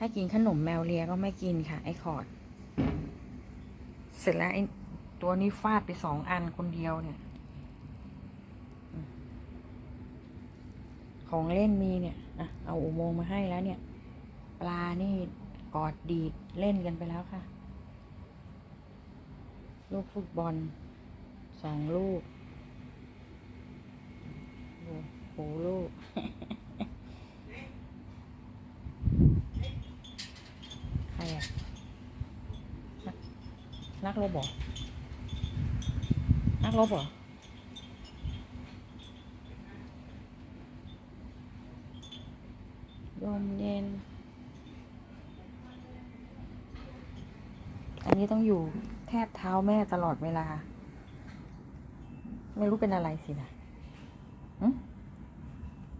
ให้กินขนมแมวเลียก็ไม่กินค่ะ ไอ้คอร์ด เสร็จแล้วไอ้ตัวนี้ฟาดไปสองอันคนเดียวเนี่ย ของเล่นมีเนี่ยอะเอาอุโมงค์มาให้แล้วเนี่ย ปลานี่กอดดีดเล่นกันไปแล้วค่ะ ลูกฟุตบอลสองลูกโอ้โหลูก ใครอะนัก นักรบเหรอนักรบเหรอลมเย็น อันนี้ต้องอยู่แทบเท้าแม่ตลอดเวลา ไม่รู้เป็นอะไรสินะ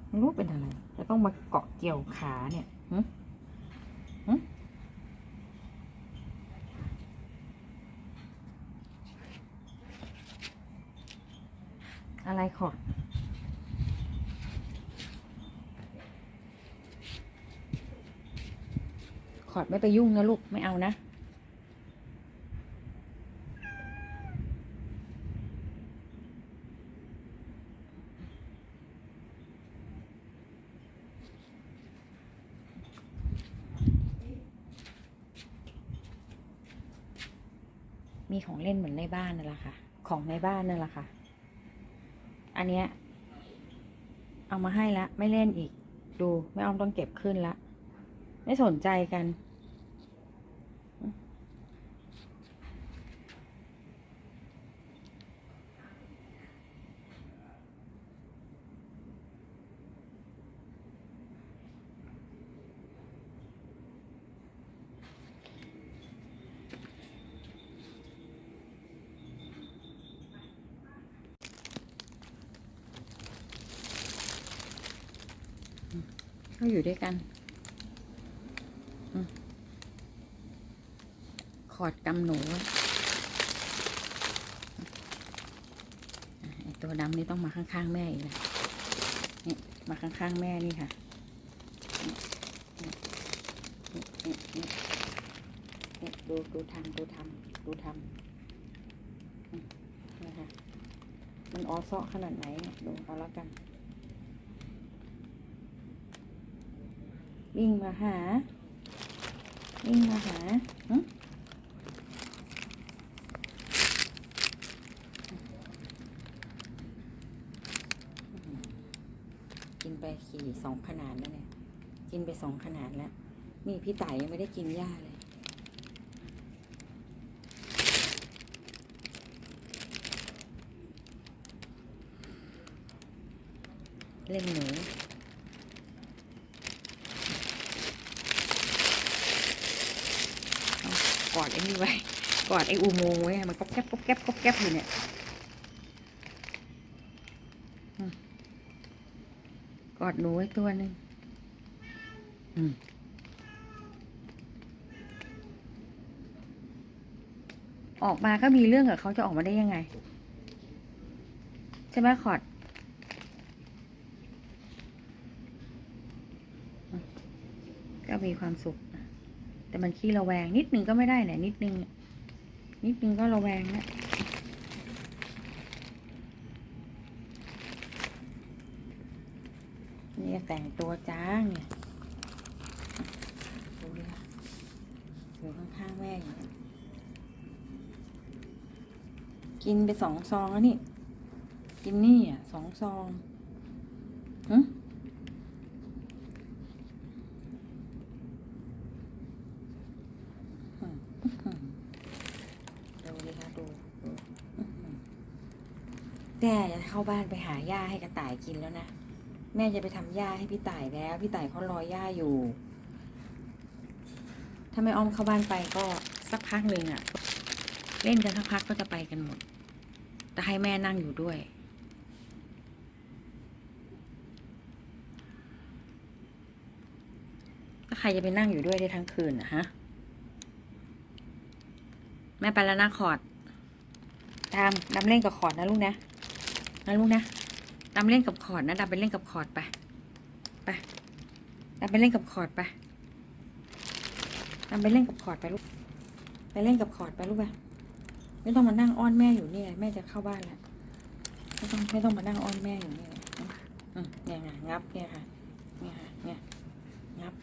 ไม่รู้เป็นอะไร จะต้องมาเกาะเกี่ยวขาเนี่ย ไรขอดขอดไม่ไปยุ่งนะลูก ไม่เอานะ มีของเล่นเหมือนในบ้านนั่นแหละค่ะ ของในบ้านนั่นแหละค่ะ อันเนี้ยเอามาให้ละ ไม่เล่นอีก ดูไม่อ้อมต้องเก็บขึ้นละ ไม่สนใจกัน ก็อยู่ด้วยกันอขอดกำหนูไอตัวดำนี่ต้องมาข้างๆแม่อีกแล้วนี่มาข้างๆแม่นี่ค่ะนี่นี่นี่นี่นี่ดูดูทำดูทำดูทำนะคะมันออซ้อขนาดไหนดูเอาแล้วกัน วิ่งมาหา วิ่งมาหาหึกินไปขี่สองขนาดแล้วเนี่ย กินไปสองขนาดแล้ว นี่พี่ไต่ยังไม่ได้กินหญ้าเลยเล่นหนู กอดไอ้นี่ไว้ กอดไอ้อุโมงไว้ มันก็แก๊บก็แก๊บก็แก๊บอยู่เนี่ยกอดหนูไว้ตัวหนึ่งออกมาก็มีเรื่องกับเขาจะออกมาได้ยังไง ใช่ไหมขอดก็มีความสุข แต่มันขี้ระแวง นิดนึงก็ไม่ได้แหละนิดนึง นิดนึงก็ระแวงนะนี่แต่งตัวจ้างเนี่ยดูดิค่ะอยู่ข้างๆแม่อยู่เนี่ยกินไปสองซองแล้วนี่ กินนี่อะสองซองหึ ดูดิคะดูดูอื้อหือ แม่จะเข้าบ้านไปหาหญ้าให้กระต่ายกินแล้วนะ แม่จะไปทำหญ้าให้พี่ต่ายแล้ว พี่ต่ายเขารอหญ้าอยู่ ถ้าไม่อ้อมเข้าบ้านไปก็สักพักหนึ่งอะเล่นกันสักพักก็จะไปกันหมด แต่ให้แม่นั่งอยู่ด้วย ถ้าใครจะไปนั่งอยู่ด้วยได้ทั้งคืนอะฮะ แม่ไปแล้วนะคอร์ด ดำดำเล่นกับคอดนะลูกนะนะลูกนะดำเล่นกับคอดนะดำไปเล่นกับคอดไปไปดำไปเล่นกับคอดไปนำไปเล่นกับคอดไปลูกไปเล่นกับคอดไปลูกไปไม่ต้องมานั่งอ้อนแม่อยู่นี่ไงแม่จะเข้าบ้านแล้วไม่ต้องไม่ต้องมานั่งอ้อนแม่อยู่นี่เลยเนี่ยไงงับเนี่ยค่ะเนี่ยค่ะเนี่ยงับ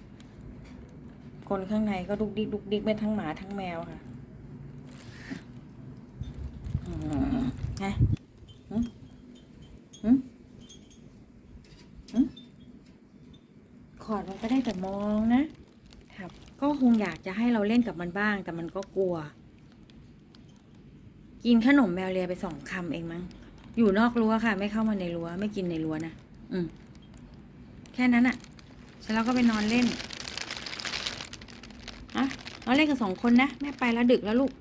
คนข้างในก็ดุกดิกดุกดิกไปทั้งหมาทั้งแมวค่ะ ฮะหืมหืมหืมขอดมันก็ได้แต่มองนะ ครับ ก็คงอยากจะให้เราเล่นกับมันบ้าง แต่มันก็กลัว กินขนมแมวเลียไปสองคำเองมั้ง อยู่นอกรั้วค่ะ ไม่เข้ามาในรั้ว ไม่กินในรั้วนะ อืม แค่นั้นอะเสร็จแล้วก็ไปนอนเล่นอะนอนเล่นกันสองคนนะ แม่ไปแล้วดึกแล้วลูก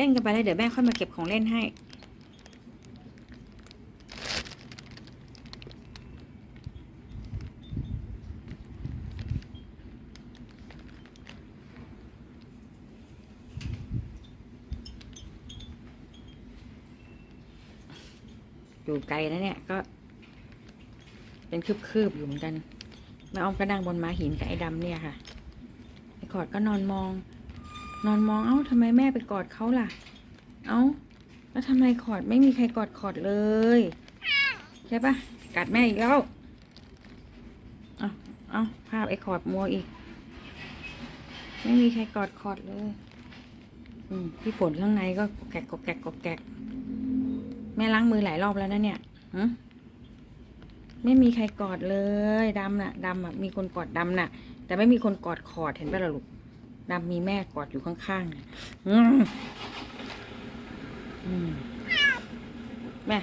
เล่นกันไปเลยเดี๋ยวแม่ค่อยมาเก็บของเล่นให้ อยู่ไกลนะเนี่ยก็ เป็นคืบๆอยู่เหมือนกันแม่อ้อมก็นั่งบนม้าหินกับไอ้ดำเนี่ยค่ะไอ้กอดก็นอนมอง นอนมองเอ้าทำไมแม่ไปกอดเขาล่ะ เอ้า แล้วทำไมขอดไม่มีใครกอดขอดเลย ใช่ปะกัดแม่อีกแล้ว เอาเอาภาพไอ้ขอดมัวอีก ไม่มีใครกอดขอดเลย อืมพี่ฝนข้างในก็แกกกอกแกกกอกแกกแม่ล้างมือหลายรอบแล้วนะเนี่ยหึไม่มีใครกอดเลยดำน่ะดำอะมีคนกอดดำน่ะ แต่ไม่มีคนกอดขอดเห็นปะล่ะลูก ดำมีแม่กอดอยู่ข้างๆน่ะอืมอืมแม่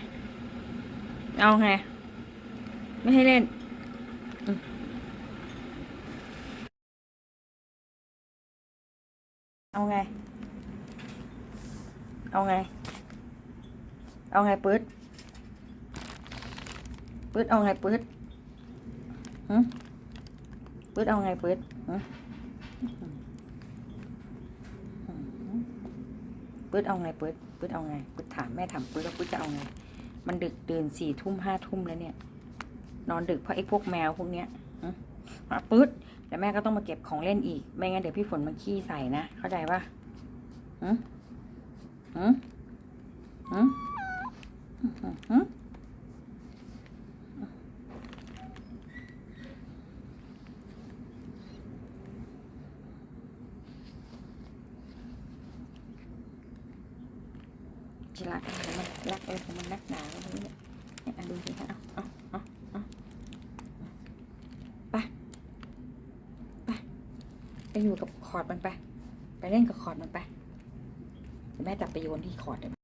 เอาไง ไม่ให้เล่นเอาไง เอาไง เอาไงปื๊ดปื๊ดเอาไงปื๊ดหึปื๊ดเอาไงปื๊ดหึ ปื๊ดเอาไงปื๊ดปื๊ดเอาไงปื๊ดถามแม่ถามปื๊ดแล้วปื๊ดจะเอาไง มันดึกดื่นสี่ทุ่มห้าทุ่มแล้วเนี่ย นอนดึกเพราะไอ้พวกแมวพวกเนี้ยหึอะปื๊ดแต่แม่ก็ต้องมาเก็บของเล่นอีก ไม่งั้นเดี๋ยวพี่ฝนมันขี้ใส่นะ เข้าใจปะอืมอืมอืมอืม จิรักอะไรมันรักอะไรของมันนักหนาอะไรเนี่ยเนี่ยอะดูสิคะเอาเอาเอาเอาไปไปไปอยู่กับคอร์ดมันไป ไปเล่นกับคอร์ดมันไปแม่จับไปโยนที่คอร์ดเดี๋ยว